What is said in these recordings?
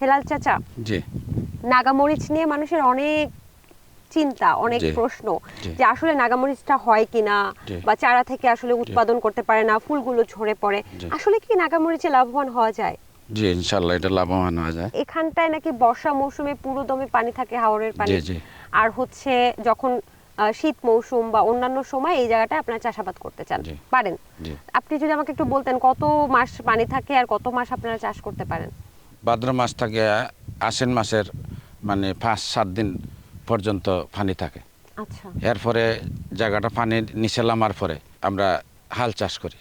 হেলাল চাচা জি। নাগামরিচ নিয়ে মানুষের অনেক চিন্তা অনেক প্রশ্ন যে আসলে নাগামরিচটা হয় কিনা বা চারা থেকে আসলে উৎপাদন করতে পারে না ফুলগুলো ঝরে পড়ে আসলে কি নাগামরিচে লাভবান হওয়া যায়? জি ইনশাল্লাহ এটা লাভবান হওয়া যায়। এখানটায় নাকি বর্ষা মৌসুমে পুরো দমে পানি থাকে হাওরের পানি। জি জি। আর হচ্ছে যখন শীত মৌসুম বা অন্যান্য সময় এই জায়গাটায় আপনারা চাষাবাদ করতে চান। পারেন। আপনি যদি আমাকে একটু বলতেন কত মাস পানি থাকে আর কত মাস আপনারা চাষ করতে পারেন? ভাদ্র মাস থেকে আশ্বিন মাসের মানে পাঁচ সাত দিন পর্যন্ত পানি থাকে। আচ্ছা। এরপরে জায়গাটা পানি নিচে নামার পরে আমরা হাল চাষ করি।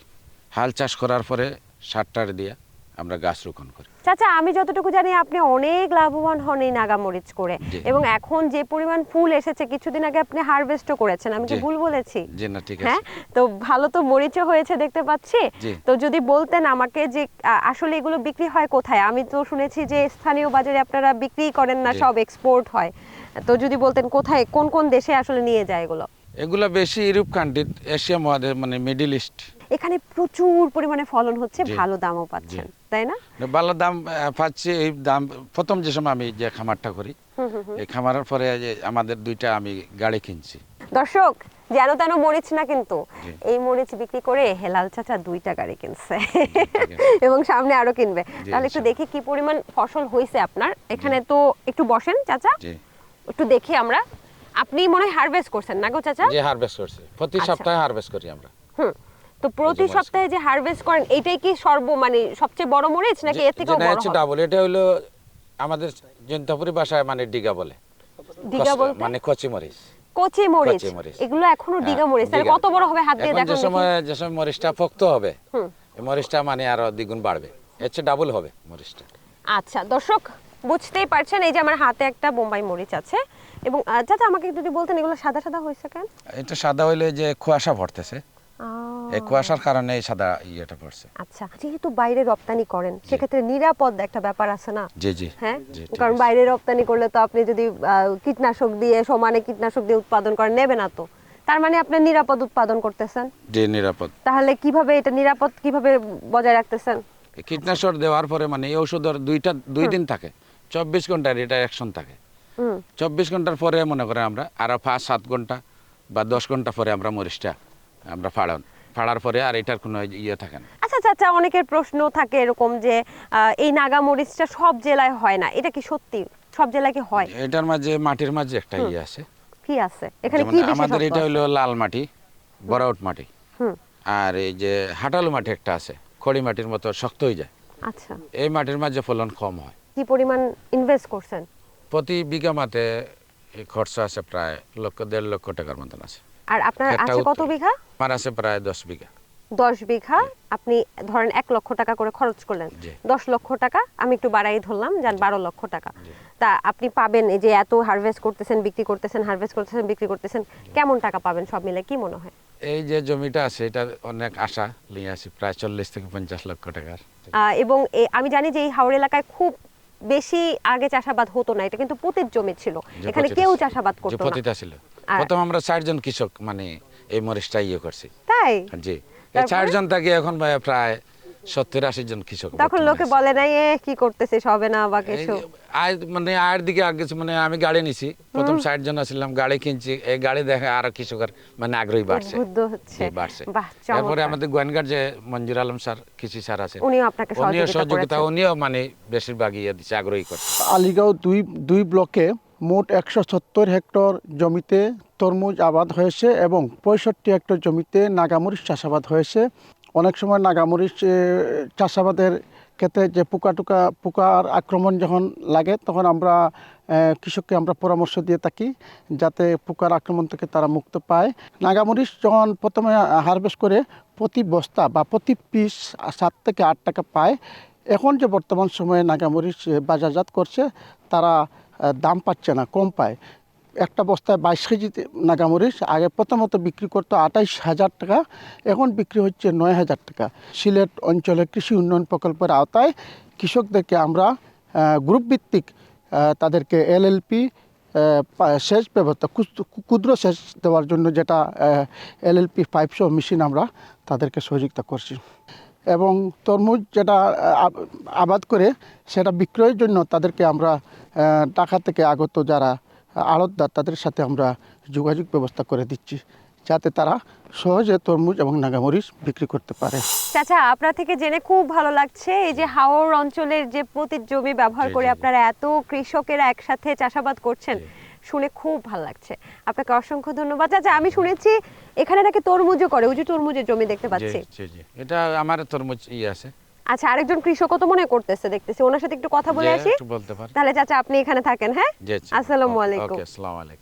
হাল চাষ করার পরে সারটার দিয়ে আমরা গাছ রোপণ করি। চাচা আমি যতটুকু জানি আপনি অনেক লাভবান হন এই নাগামরিচ করে এবং এখন যে পরিমাণ ফুল এসেছে কিছুদিন আগে আপনি হারভেস্টও করেছেন আমি কি ভুল বলেছি? জি না ঠিক হ্যাঁ? আছে। তো ভালো তো মরিচও হয়েছে দেখতে পাচ্ছি। তো যদি বলতেন আমাকে যে আসলে এগুলো বিক্রি হয় কোথায়? আমি তো শুনেছি যে স্থানীয় বাজারে আপনারা বিক্রি করেন না সব এক্সপোর্ট হয়। তো যদি বলতেন কোথায় কোন কোন দেশে আসলে নিয়ে যায় এগুলো? এগুলো বেশি ইউরোপ কান্ট্রি এশিয়া মহাদেশ মানে মিডিল ইস্ট এখানে প্রচুর পরিমাণে ফলন হচ্ছে ভালো দামও পাচ্ছেন তাই না? ভালো দাম পাচ্ছি এই দাম প্রথম যে সময় আমি যে খামারটা করি এই খামারের পরে আমাদের দুইটা আমি গাড়ি কিনছি। দর্শক যেন তেন মরিচ না কিন্তু এই মরিচ বিক্রি করে হেলাল চাচা দুইটা গাড়ি কিনছে এবং সামনে আরও কিনবে। তাহলে একটু। দেখি কি পরিমাণ ফসল হয়েছে আপনার। এখানে তো একটু বসেন চাচা। একটু দেখি আমরা। আপনি মনে হয় হারভেস্ট করছেন না গো চাচা? হারভেস্ট করছি। প্রতি আচ্ছা। সপ্তাহে হারভেস্ট করি আমরা। হুম। তো প্রতি সপ্তাহে যে হারভেস্ট করেন এটাই কি সর্ব মানে সবচেয়ে বড় মরিচ নাকি এর থেকেও বড় হবে? ডাবল এটা হলো আমাদের জৈন্তপুরি ভাষায় মানে ডিগা বলে। ডিগা বলতে? মানে কচি মরিচ। কচি মরিচ। এগুলো এখনও ডিগা হ্যাঁ, মরিচ। তাহলে কত বড় হবে? হাত দিয়ে যে সময় যে সময় মরিচটা পোক্ত হবে হুম। মরিচটা মানে আরও দ্বিগুণ বাড়বে। এর চেয়ে ডাবল হবে মরিচটা। আচ্ছা দর্শক বুঝতেই পারছেন এই যে আমার হাতে একটা বোম্বাই মরিচ আছে। এবং চাচা আমাকে যদি বলতেন এগুলো সাদা সাদা হয়েছে কেন? এটা সাদা হইলে যে কুয়াশা ভরতেছে। এই কুয়াশার কারণে এই সাদা ইয়েটা পড়ছে। আচ্ছা যেহেতু বাইরে রপ্তানি করেন সেক্ষেত্রে নিরাপদ একটা ব্যাপার আছে না? জি জি। হ্যাঁ? কারণ বাইরে রপ্তানি করলে তো আপনি যদি কীটনাশক দিয়ে সমানে কীটনাশক দিয়ে উৎপাদন করেন নেবে না তো? তার মানে আপনি নিরাপদ উৎপাদন করতেছেন? জি নিরাপদ। তাহলে কীভাবে এটা নিরাপদ কীভাবে বজায় রাখতেছেন? কীটনাশক দেওয়ার পরে মানে এই ওষুধের দুইটা দুই দিন থাকে চব্বিশ ঘণ্টার এটা অ্যাকশন থাকে। হুম। চব্বিশ ঘণ্টার পরে মনে করেন আমরা আরও পাঁচ সাত ঘণ্টা বা দশ ঘণ্টা পরে আমরা মরিচটা আমরা ফাড়ান। ফাড়ার পরে আর এটার কোনো ইয়ে থাকে না। আচ্ছা চাচা অনেকের প্রশ্ন থাকে এরকম যে এই নাগা মরিচটা সব জেলায় হয় না। এটা কি সত্যি? সব জেলায় কি হয়? এটার মাঝে মাটির মাঝে একটা ইয়ে আছে। কি আছে? এখানে কি আমাদের এটা হলো লাল মাটি বরাউট মাটি। আর এই যে হাঁটালু মাটি একটা আছে খড়ি মাটির মতো শক্ত হয়ে যায়। আচ্ছা। এই মাটির মাঝে ফলন কম হয়। কি পরিমাণ ইনভেস্ট করছেন? প্রতি বিঘা মাতে খরচা আছে প্রায় লক্ষ দেড় লক্ষ টাকার মতন আছে। আর আপনার আছে কত বিঘা? আমার আছে প্রায় দশ বিঘা। দশ বিঘা। আপনি ধরেন এক লক্ষ টাকা করে খরচ করলেন। দশ লক্ষ টাকা আমি একটু বাড়াই ধরলাম যান বারো লক্ষ টাকা। তা আপনি পাবেন এই যে এত হারভেস্ট করতেছেন বিক্রি করতেছেন হারভেস্ট করতেছেন বিক্রি করতেছেন কেমন টাকা পাবেন সব মিলে কি মনে হয়? এই যে জমিটা আছে এটা অনেক আশা নিয়ে আসি প্রায় চল্লিশ থেকে পঞ্চাশ লক্ষ টাকার। এবং আমি জানি যে এই হাওড় এলাকায় খুব বেশি আগে চাষাবাদ হতো না এটা কিন্তু পতিত জমি ছিল। এখানে কেউ চাষাবাদ করতো না। ছিল। প্রথম আমরা চারজন কৃষক মানে এই মরিচটা ইয়ে করছি। তাই? জি। এই চারজন থেকে এখন প্রায় সত্তর আশি জন কৃষক তখন লোকে বলে নাই এ কি করতেছে সবে না বা কিছু? আয় মানে আয়ের দিকে আগে মানে আমি গাড়ি নিছি প্রথম ষাট জন আসলাম গাড়ি কিনছি এই গাড়ি দেখে আরও কৃষকের মানে আগ্রহী বাড়ছে। বাড়ছে। তারপরে আমাদের গোয়েনগার যে মঞ্জুর আলম স্যার কৃষি স্যার আছে উনিও আপনাকে সহযোগিতা সহযোগিতা উনিও মানে বেশিরভাগ ইয়ে দিচ্ছে আগ্রহী করছে আলিগাঁও দুই দুই ব্লকে মোট একশো সত্তর হেক্টর জমিতে তরমুজ আবাদ হয়েছে এবং পঁয়ষট্টি হেক্টর জমিতে নাগামরিচ চাষাবাদ হয়েছে। অনেক সময় নাগামরিচ চাষাবাদের ক্ষেত্রে যে পোকা টুকা, পোকার আক্রমণ যখন লাগে, তখন আমরা কৃষককে আমরা পরামর্শ দিয়ে থাকি যাতে পোকার আক্রমণ থেকে তারা মুক্ত পায়। নাগামরিচ যখন প্রথমে হারভেস্ট করে প্রতি বস্তা বা প্রতি পিস সাত থেকে আট টাকা পায়। এখন যে বর্তমান সময়ে নাগামরিচ বাজারজাত করছে, তারা দাম পাচ্ছে না, কম পায়। একটা বস্তায় বাইশ কেজি নাগামরিচ, আগে প্রথমত বিক্রি করতো আঠাইশ হাজার টাকা, এখন বিক্রি হচ্ছে নয় হাজার টাকা। সিলেট অঞ্চলে কৃষি উন্নয়ন প্রকল্পের আওতায় কৃষকদেরকে আমরা গ্রুপ ভিত্তিক তাদেরকে এলএলপি সেচ ব্যবস্থা ক্ষুদ্র- সেচ দেওয়ার জন্য যেটা এলএলপি পাইপ সহ মেশিন আমরা তাদেরকে সহযোগিতা করছি। এবং তরমুজ যেটা আবাদ করে সেটা বিক্রয়ের জন্য তাদেরকে আমরা ঢাকা থেকে আগত যারা আড়তদার তাদের সাথে আমরা যোগাযোগ ব্যবস্থা করে দিচ্ছি যাতে তারা সহজে তরমুজ এবং নাগামরিচ বিক্রি করতে পারে চাচা আপনার থেকে জেনে খুব ভালো লাগছে এই যে হাওর অঞ্চলের যে পতিত জমি ব্যবহার করে। আপনারা এত কৃষকেরা একসাথে চাষাবাদ করছেন। শুনে খুব ভালো লাগছে। আপনাকে অসংখ্য ধন্যবাদ। আচ্ছা আমি শুনেছি এখানে নাকি তরমুজও করে ওই যে তরমুজের জমি দেখতে পাচ্ছি। জি জি। এটা আমার তরমুজ ই আছে। আচ্ছা আরেকজন কৃষকও তো মনে করতেছে দেখতেছি। ওনার সাথে একটু কথা বলে আসি। তাহলে চাচা আপনি এখানে থাকেন হ্যাঁ? আসসালামু আলাইকুম। ওকে আসসালামু আলাইকুম।